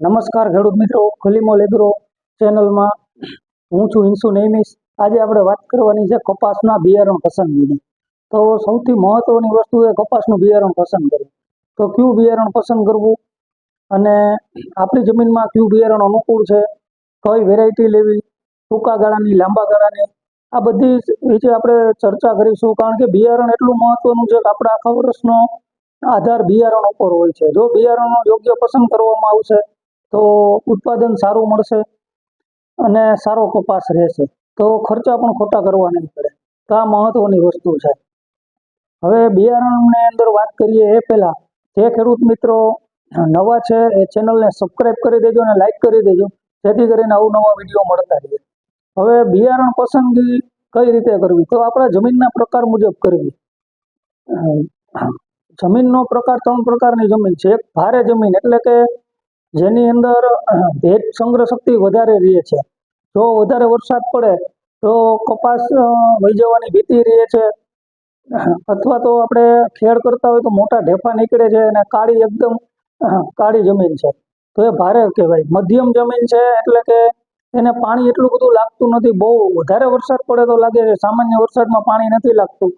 નમસ્કાર ખેડૂત મિત્રો, ખલીમો લેગરો ચેનલમાં હું છું ઇન્સુ નેમિસ. આજે આપણે વાત કરવાની છે કપાસના બિયારણ પસંદગીની તો સૌથી મહત્વની વસ્તુ એ કપાસનું બિયારણ પસંદ કરવું. તો કયું બિયારણ પસંદ કરવું? અને આપણી જમીનમાં કયું બિયારણ અનુકૂળ છે? કઈ વેરાયટી લેવી? ટૂંકા ગાળાની, લાંબા ગાળાની? આ બધી વિશે આપણે ચર્ચા કરીશું. કારણ કે બિયારણ એટલું મહત્વનું છે કે આપણા આખા વર્ષનો આધાર બિયારણ ઉપર હોય છે. જો બિયારણનો યોગ્ય પસંદ કરવામાં આવશે તો ઉત્પાદન સારું મળશે અને સારો કપાસ રહેશે. તો ખર્ચા પણ ખોટા કરવા નહીં પડે. તો આ મહત્વની વસ્તુ છે. હવે બિયારણની અંદર વાત કરીએ એ પહેલાં. જે ખેડૂત મિત્રો નવા છે એ ચેનલને સબસ્ક્રાઇબ કરી દેજો અને લાઈક કરી દેજો. જેથી કરીને અવનવા વીડિયો મળતા રહે. હવે બિયારણ પસંદગી કઈ રીતે કરવી? તો આપણા જમીનના પ્રકાર મુજબ કરવી. જમીનનો પ્રકાર ત્રણ પ્રકારની જમીન છે. એક ભારે જમીન એટલે કે જેની અંદર ભેજ સંગ્રહ શક્તિ વધારે રહે છે. જો વધારે વરસાદ પડે તો કપાસ વહી જવાની ભીતિ રહે છે. અથવા તો આપણે ખેડ કરતા હોય તો મોટા ઢેફા નીકળે છે અને કાળી એકદમ કાળી જમીન છે. તો એ ભારે કહેવાય. મધ્યમ જમીન છે એટલે કે એને પાણી એટલું બધું લાગતું નથી. બહુ વધારે વરસાદ પડે તો લાગે છે. સામાન્ય વરસાદમાં પાણી નથી લાગતું.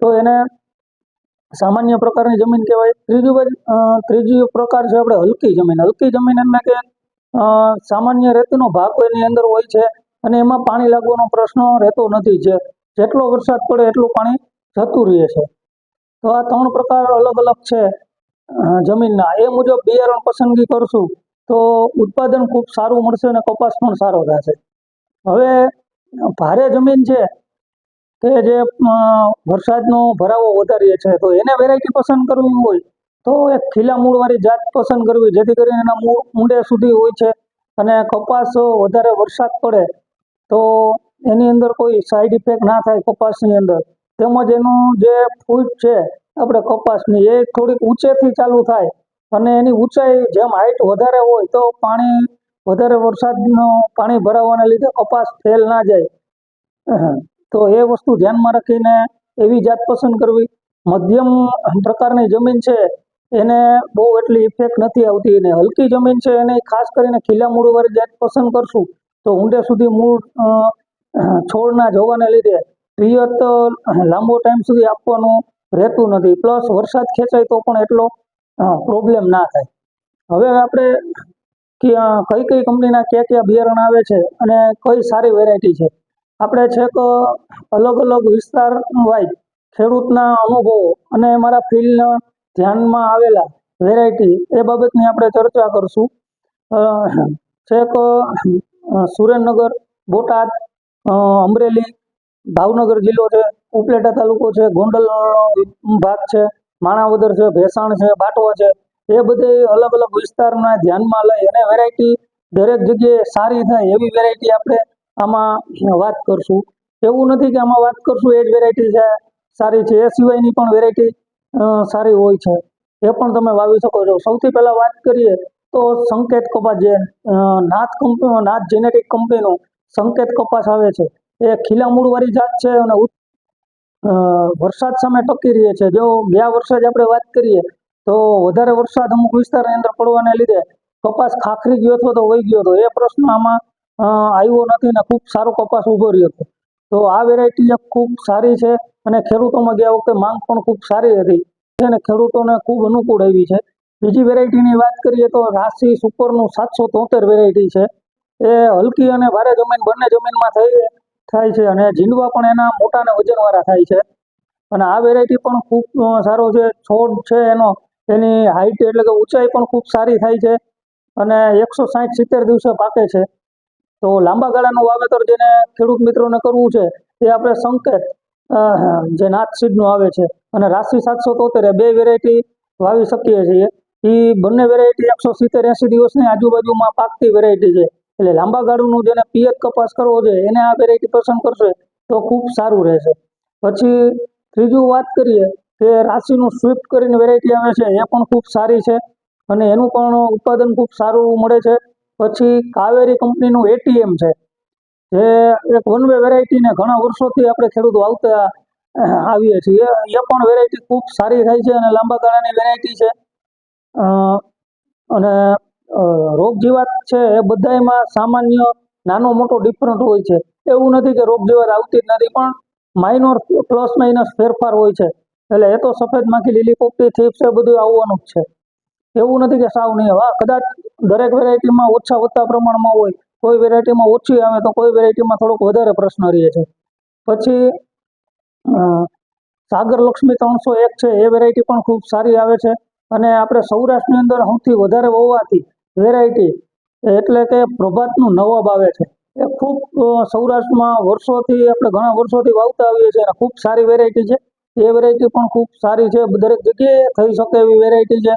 તો એને સામાન્ય પ્રકારની જમીન કહેવાય. ત્રીજું ત્રીજી પ્રકાર છે આપણે હલકી જમીન. હલકી જમીન એટલે કે સામાન્ય રેતીનો ભાગ એની અંદર હોય છે અને એમાં પાણી લાગવાનો પ્રશ્ન રહેતો નથી જે જેટલો વરસાદ પડે એટલું પાણી જતું રહે છે. તો આ ત્રણ પ્રકાર અલગ અલગ છે જમીનના. એ મુજબ બિયારણ પસંદગી કરશું તો ઉત્પાદન ખૂબ સારું મળશે અને કપાસ પણ સારો થશે. હવે, ભારે જમીન છે કે જે વરસાદનો ભરાવો વધારીએ છે તો એને વેરાયટી પસંદ કરવી હોય, તો એક ખીલા મૂળવાળી જાત પસંદ કરવી, જેથી કરીને એના મૂળ ઊંડે સુધી હોય છે અને કપાસ વધારે વરસાદ પડે, તો એની અંદર કોઈ સાઈડ ઇફેક્ટ ના થાય કપાસની અંદર. તેમજ એનું જે ફૂટ છે, આપણે કપાસની, એ થોડીક ઊંચેથી ચાલુ થાય અને એની ઊંચાઈ જેમ હાઈટ વધારે હોય, તો પાણી વધારે વરસાદનો પાણી ભરાવાના લીધે કપાસ ફેલ ના જાય. તો એ વસ્તુ ધ્યાનમાં રાખીને એવી જાત પસંદ કરવી. મધ્યમ પ્રકારની જમીન છે, એને બહુ એટલી ઇફેક્ટ નથી આવતી અને હલકી જમીન છે, એને ખાસ કરીને ખીલા મૂળવાળી જાત પસંદ કરશું તો ઊંડે સુધી મૂળ છોડના જવાને લીધે પિયત લાંબો ટાઈમ સુધી આપવાનું રહેતું નથી. પ્લસ વરસાદ ખેંચાય તો પણ એટલો પ્રોબ્લેમ ના થાય. હવે આપણે કઈ કઈ કંપનીના કયા કયા બિયારણ આવે છે અને કઈ સારી વેરાયટી છે? આપણે છેક અલગ અલગ વિસ્તાર વાઇઝ ખેડૂતના અનુભવો અને મારા ફિલ્ડના ધ્યાનમાં આવેલા વેરાયટી એ બાબતની આપણે ચર્ચા કરશું. છેક સુરેન્દ્રનગર, બોટાદ અમરેલી, ભાવનગર જિલ્લો છે, ઉપલેટા તાલુકો છે, ગોંડલ ભાગ છે, માણાવદર છે, ભેસાણ છે, બાટવા છે, એ બધે અલગ અલગ વિસ્તારના ધ્યાનમાં લઈ અને વેરાયટી દરેક જગ્યાએ સારી થાય એવી વેરાયટી આપણે આમાં વાત કરશું. એવું નથી કે આમાં વાત કરશું એ જ વેરાયટી છે. સારી છે. એ સિવાયની પણ વેરાયટી સારી હોય છે. એ પણ તમે વાવી શકો છો. સૌથી પહેલાં વાત કરીએ તો સંકેત કપાસ જે નાથ કંપની નાથ જેનેટિક કંપનીનો સંકેત કપાસ આવે છે. એ ખીલા મૂળવાળી જાત છે અને વરસાદ સામે ટકી રહે છે. જો ગયા વર્ષે જ આપણે વાત કરીએ તો વધારે વરસાદ અમુક વિસ્તારની અંદર પડવાને લીધે કપાસ ખાખરી ગયો હતો તો વહી ગયો હતો એ પ્રશ્ન આમાં આવ્યો નથી ને ખૂબ સારો કપાસ ઊભો રહ્યો હતો તો આ વેરાયટી એક ખૂબ સારી છે અને ખેડૂતોમાં ગયા વખતે માંગ પણ ખૂબ સારી હતી. અને ખેડૂતોને ખૂબ અનુકૂળ આવી છે. બીજી વેરાયટીની વાત કરીએ તો રાશી સુપરનું સાતસો તોતેર વેરાયટી છે. એ હલકી અને ભારે જમીન બંને જમીનમાં થઈ, થાય છે અને જીંડવા પણ એના મોટા અને વજનવાળા થાય છે. અને આ વેરાયટી પણ ખૂબ સારો છે. છોડ છે એનો. એની હાઈટ એટલે કે ઊંચાઈ પણ ખૂબ સારી થાય છે. અને એકસો સાઠ સિત્તેર દિવસે પાકે છે. તો લાંબા ગાળાનું વાવેતર જેને ખેડૂત મિત્રોને કરવું છે, એ આપણે સંકેત જે નાથ સીડનું આવે છે અને રાશિ સાતસો તોતેર બે વેરાયટી વાવી શકીએ છીએ. એ બંને વેરાયટી એકસો સિત્તેર એંસી દિવસની આજુબાજુમાં પાકતી વેરાયટી છે. એટલે લાંબા ગાળાનું જેને પિયત કપાસ કરવો છે, એને આ વેરાયટી પસંદ કરશે તો ખૂબ સારું રહેશે. પછી ત્રીજું વાત કરીએ કે રાશિનું સ્વિફ્ટ કરીને વેરાયટી આવે છે, એ પણ ખૂબ સારી છે અને એનું પણ ઉત્પાદન ખૂબ સારું મળે છે. પછી કાવેરી કંપનીનું એટીએમ છે, જે એક વન વે વેરાયટીને ઘણા વર્ષોથી આપણે ખેડૂતો આવતા આવીએ છીએ. એ પણ વેરાયટી ખૂબ સારી થાય છે અને લાંબા ગાળાની વેરાયટી છે. અને રોગ જીવાત છે એ બધામાં સામાન્ય નાનો મોટો ડિફરન્ટ હોય છે. એવું નથી કે રોગ જીવાત આવતી જ નથી, પણ માઇનોર પ્લસ માઇનસ ફેરફાર હોય છે. એટલે એ તો સફેદ માખી લીલી પોપટી થીપ્સ એ બધું આવવાનું જ છે. એવું નથી કે સાવ નહીં. આવે કદાચ દરેક વેરાયટીમાં ઓછા વધતા પ્રમાણમાં હોય, કોઈ વેરાયટીમાં ઓછી આવે તો કોઈ વેરાયટીમાં થોડોક વધારે પ્રશ્ન રહે છે. પછી સાગર લક્ષ્મી ત્રણસો એક છે, એ વેરાયટી પણ ખૂબ સારી આવે છે. અને આપણે સૌરાષ્ટ્રની અંદર સૌથી વધારે વવાતી વેરાયટી એટલે કે પ્રભાતનું નવાબ આવે છે. એ ખૂબ સૌરાષ્ટ્રમાં વર્ષોથી, આપણે ઘણા વર્ષોથી વાવતા આવીએ છીએ અને ખૂબ સારી વેરાયટી છે. એ વેરાયટી પણ ખૂબ સારી છે. દરેક જગ્યાએ થઈ શકે એવી વેરાયટી છે.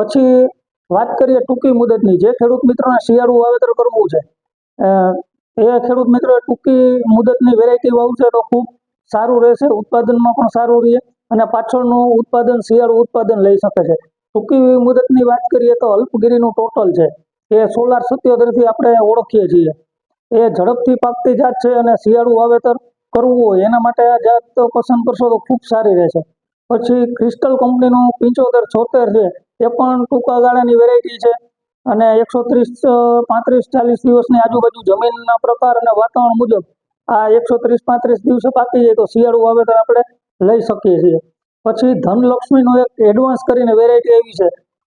પછી વાત કરીએ ટૂંકી મુદતની. જે ખેડૂત મિત્રોને શિયાળુ વાવેતર કરવું છે એ ખેડૂત મિત્રો ટૂંકી મુદતની વેરાયટી વાવશે તો ખૂબ સારું રહેશે, ઉત્પાદનમાં પણ સારું રહે અને પાછળનું ઉત્પાદન, શિયાળુ ઉત્પાદન લઈ શકે છે. ટૂંકી મુદતની વાત કરીએ તો અલ્પગીરીનું ટોટલ છે, એ સોલાર સત્યોતેરથી આપણે ઓળખીએ છીએ. એ ઝડપથી પાકતી જાત છે અને શિયાળુ વાવેતર કરવું હોય એના માટે આ જાત પસંદ કરશો તો ખૂબ સારી રહેશે. પછી ક્રિસ્ટલ કંપનીનું પંચોતેર છોતેર છે એ પણ ટૂંકા ગાળાની વેરાયટી છે. અને એકસો ત્રીસ પાંત્રીસ, ચાલીસ દિવસની આજુબાજુ જમીનના પ્રકાર અને વાતાવરણ મુજબ આ એકસો ત્રીસ, પાંત્રીસ દિવસે પાકી જાય તો શિયાળું વાવેતર આપણે લઈ શકીએ છીએ. પછી ધનલક્ષ્મીનું એક એડવાન્સ કરીને વેરાયટી આવી છે.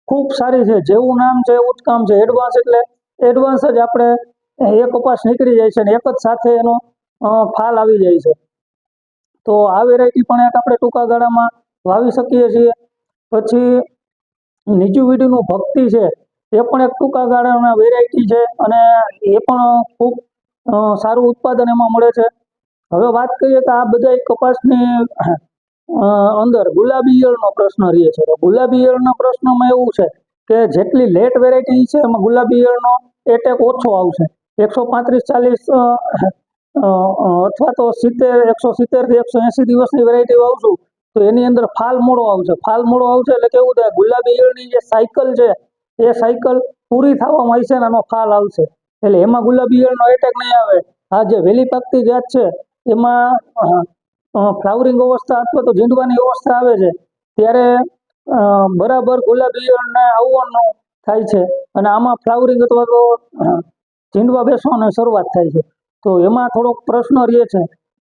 ખૂબ સારી છે. જેવું નામ છે, એવું જ કામ છે. એડવાન્સ એટલે એડવાન્સ જ આપણે એ કપાસ નીકળી જાય છે અને એક જ સાથે એનો ફાલ આવી જાય છે. તો આ વેરાયટી પણ એક આપણે ટૂંકા ગાળામાં વાવી શકીએ છીએ. પછી નીચું વીડીનું ભક્તિ છે, એ પણ એક ટૂંકા ગાળાના વેરાયટી છે અને એ પણ ખૂબ સારું ઉત્પાદન એમાં મળે છે. હવે વાત કરીએ કે આ બધા કપાસની અંદર ગુલાબી ઈયળનો પ્રશ્ન રહે છે. ગુલાબી ઈયળના પ્રશ્નમાં એવું છે કે જેટલી લેટ વેરાયટી છે એમાં ગુલાબી ઈયળનો એટેક ઓછો આવશે. એકસો પાંત્રીસ ચાલીસ અથવા તો સિત્તેર, એકસો સિત્તેરથી એકસો એંસી દિવસની વેરાયટી વાવશું તો એની અંદર ફાલ મોડો આવશે. ફાલ મોડો આવશે એટલે કેવું થાય, ગુલાબી ઈયળની જે સાયકલ છે, એ સાયકલ પૂરી થવામાં આવશે ને આનો ફાલ આવશે. એટલે એમાં ગુલાબી ઈયળનો એટેક નહીં આવે. આ જે વહેલી પાકતી જાત છે, એમાં ફ્લાવરિંગ અવસ્થા અથવા તો ઝીંડવાની અવસ્થા આવે છે. ત્યારે બરાબર ગુલાબી ઈયળને આવવાનું થાય છે અને આમાં ફ્લાવરિંગ અથવા તો ઝીંડવા બેસવાની શરૂઆત થાય છે. તો એમાં થોડોક પ્રશ્ન રહે છે.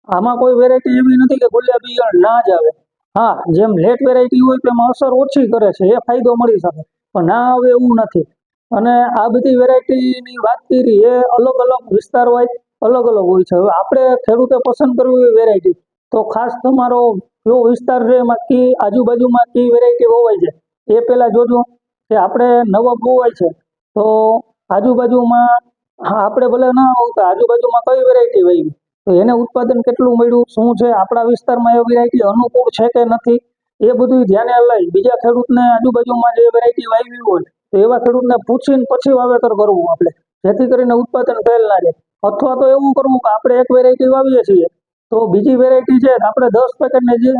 આમાં કોઈ વેરાયટી એવી નથી કે ગુલાબી ઈયળ ના જ આવે. હા, જેમ લેટ વેરાયટી હોય તો અસર ઓછી કરે છે, એ ફાયદો મળી શકે. પણ ના આવે એવું નથી. અને આ બધી વેરાયટીની વાત કરી, એ અલગ અલગ વિસ્તાર વાઇઝ અલગ અલગ હોય છે. હવે આપણે ખેડૂતે પસંદ કરવી હોય વેરાયટી તો ખાસ તમારો કયો વિસ્તાર છે એમાં કી આજુબાજુમાં કઈ વેરાયટી હોવાય છે, એ પહેલાં જોજો. કે આપણે નવા બોવાય છે, તો આજુબાજુમાં આપણે ભલે ના હોતા આજુબાજુમાં કઈ વેરાયટી વાવી તો એને ઉત્પાદન કેટલું મળ્યું? શું છે? આપણા વિસ્તારમાં એ વેરાયટી અનુકૂળ છે કે નથી? એ બધું ધ્યાને લઈ. બીજા ખેડૂતને આજુબાજુમાં જે વેરાયટી વાવી હોય, તો એવા ખેડૂતને પૂછીને પછી વાવેતર કરવું આપણે. જેથી કરીને ઉત્પાદન ફેલ ના જાય અથવા તો એવું કરવું કે આપણે એક વેરાયટી વાવીએ છીએ, તો બીજી વેરાયટી છે આપણે દસ પેકેટને જે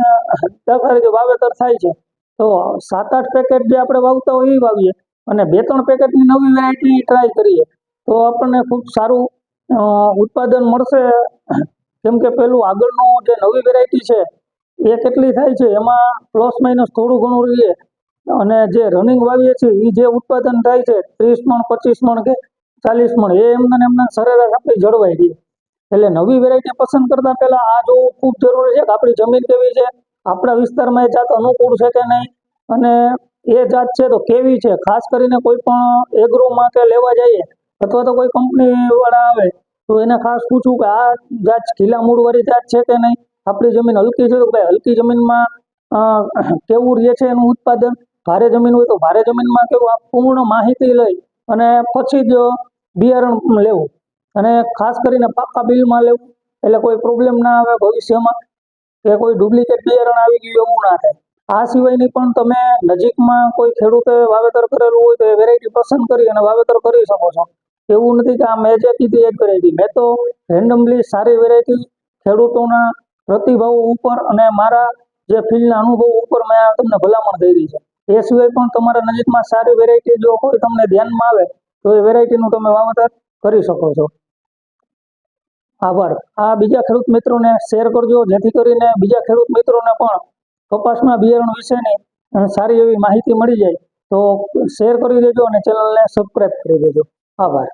દાખલા વાવેતર થાય છે, તો સાત આઠ પેકેટ જે આપણે વાવતા હોય એ વાવીએ. અને બે ત્રણ પેકેટની નવી વેરાયટી ટ્રાય કરીએ, તો આપણને ખૂબ સારું ઉત્પાદન મળશે. કેમ કે પેલું આગળનું જે નવી વેરાયટી છે, એ કેટલી થાય છે, એમાં પ્લસ માઇનસ થોડું ઘણું રહીએ. અને જે રનિંગ વાવીએ છીએ એ જે ઉત્પાદન થાય છે, ત્રીસ મણ, પચીસ મણ કે ચાલીસ મણ, એ એમને એમને સરેરાશ આપણી જળવાઈ રહીએ એટલે નવી વેરાયટી પસંદ કરતા પહેલાં આ જોવું ખૂબ જરૂરી છે કે આપણી જમીન કેવી છે, આપણા વિસ્તારમાં એ જાત અનુકૂળ છે કે નહીં, અને એ જાત છે તો કેવી છે? ખાસ કરીને કોઈ પણ એગ્રોમાં કે લેવા જઈએ, અથવા તો કોઈ કંપની વાળા આવે તો એને ખાસ પૂછવું કે આ જાત ખીલા મૂળવાળી જાત છે કે નહીં? આપણી જમીન હલકી છે? તો ભાઈ હલકી જમીનમાં કેવું રહે છે એનું ઉત્પાદન? ભારે જમીન હોય તો ભારે જમીનમાં કેવું? આ પૂર્ણ માહિતી લઈ અને પછી જ બિયારણ લેવું. અને ખાસ કરીને પાકા બિલમાં લેવું. એટલે કોઈ પ્રોબ્લેમ ના આવે ભવિષ્યમાં કે કોઈ ડુપ્લિકેટ બિયારણ આવી ગયું એવું ના થાય. આ સિવાયની પણ તમે નજીકમાં કોઈ ખેડૂતે વાવેતર કરેલું હોય તો એ વેરાયટી પસંદ કરી અને વાવેતર કરી શકો છો. એવું નથી કે આ મેં જે કીધી એ જ વેરાયટી મેં તો રેન્ડમલી સારી વેરાયટી ખેડૂતોના પ્રતિભાવો ઉપર અને મારા જે ફિલ્ડના અનુભવ ઉપર મેં તમને ભલામણ કરી છે. એ સિવાય પણ તમારા નજીકમાં સારી વેરાયટી જો કોઈ તમને ધ્યાનમાં આવે, તો એ વેરાયટીનું તમે વાવેતર કરી શકો છો. આભાર. આ બીજા ખેડૂત મિત્રોને શેર કરજો, જેથી કરીને બીજા ખેડૂત મિત્રોને પણ કપાસના બિયારણ વિશેની સારી એવી માહિતી મળી જાય. તો શેર કરી દેજો અને ચેનલને સબસ્ક્રાઈબ કરી દેજો. આભાર